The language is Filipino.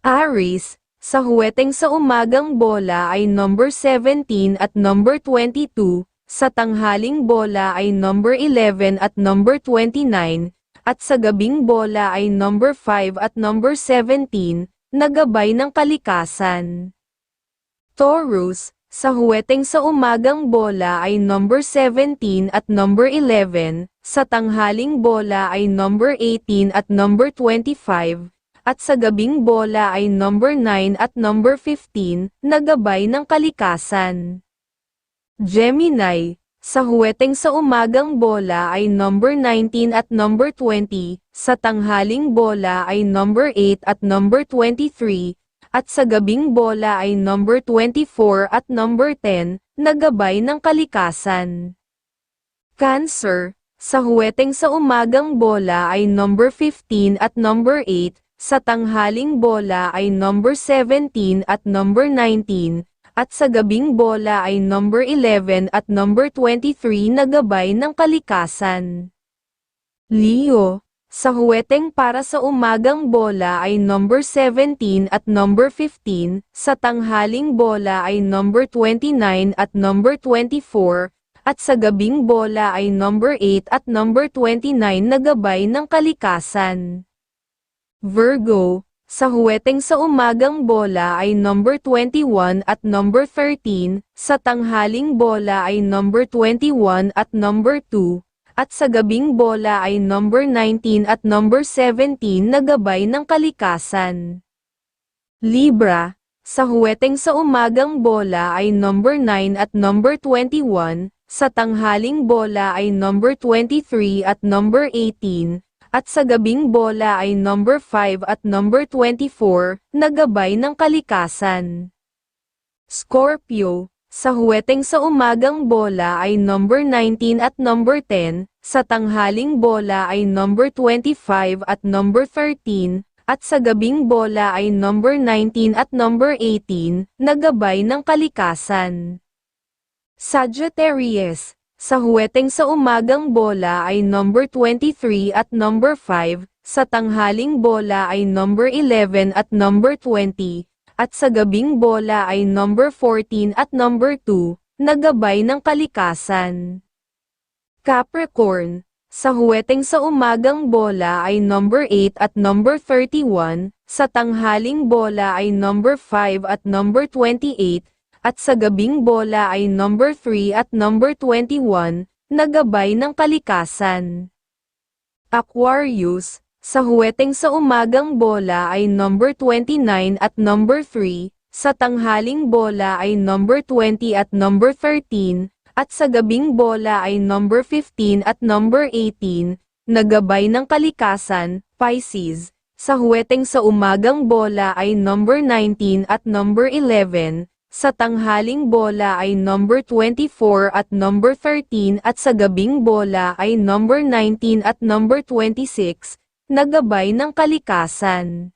Aris, sa huweteng sa umagang bola ay number 17 at number 22, sa tanghaling bola ay number 11 at number 29, at sa gabing bola ay number 5 at number 17, nagabay ng kalikasan. Taurus, sa huweteng sa umagang bola ay number 17 at number 11, sa tanghaling bola ay number 18 at number 25, at sa gabing bola ay number 9 at number 15, nagabay ng kalikasan. Gemini, sa huweteng sa umagang bola ay number 19 at number 20, sa tanghaling bola ay number 8 at number 23, at sa gabing bola ay number 24 at number 10, nagabay ng kalikasan. Cancer, sa huweteng sa umagang bola ay number 15 at number 8, sa tanghaling bola ay number 17 at number 19, at sa gabing bola ay number 11 at number 23 nagabay ng kalikasan. Leo, sa huweteng para sa umagang bola ay number 17 at number 15, sa tanghaling bola ay number 29 at number 24, at sa gabing bola ay number 8 at number 29 nagabay ng kalikasan. Virgo, sa huweteng sa umagang bola ay number 21 at number 13, sa tanghaling bola ay number 21 at number 2, at sa gabing bola ay number 19 at number 17 na gabay ng kalikasan. Libra, sa huweteng sa umagang bola ay number 9 at number 21, sa tanghaling bola ay number 23 at number 18, at sa gabing bola ay number 5 at number 24, na gabay ng kalikasan. Scorpio, sa huweteng sa umagang bola ay number 19 at number 10, sa tanghaling bola ay number 25 at number 13, at sa gabing bola ay number 19 at number 18, nagabay ng kalikasan. Sagittarius, sa huweteng sa umagang bola ay number 23 at number 5, sa tanghaling bola ay number 11 at number 20, at sa gabing bola ay number 14 at number 2, nagabay ng kalikasan. Capricorn, sa huweteng sa umagang bola ay number 8 at number 31, sa tanghaling bola ay number 5 at number 28, at sa gabing bola ay number 3 at number 21, nagabay ng kalikasan. Aquarius, sa huweteng sa umagang bola ay number 29 at number 3, sa tanghaling bola ay number 20 at number 13, at sa gabing bola ay number 15 at number 18, nagabay ng kalikasan, Pisces. Sa huweteng sa umagang bola ay number 19 at number 11, sa tanghaling bola ay number 24 at number 13 at sa gabing bola ay number 19 at number 26, nagabay ng kalikasan.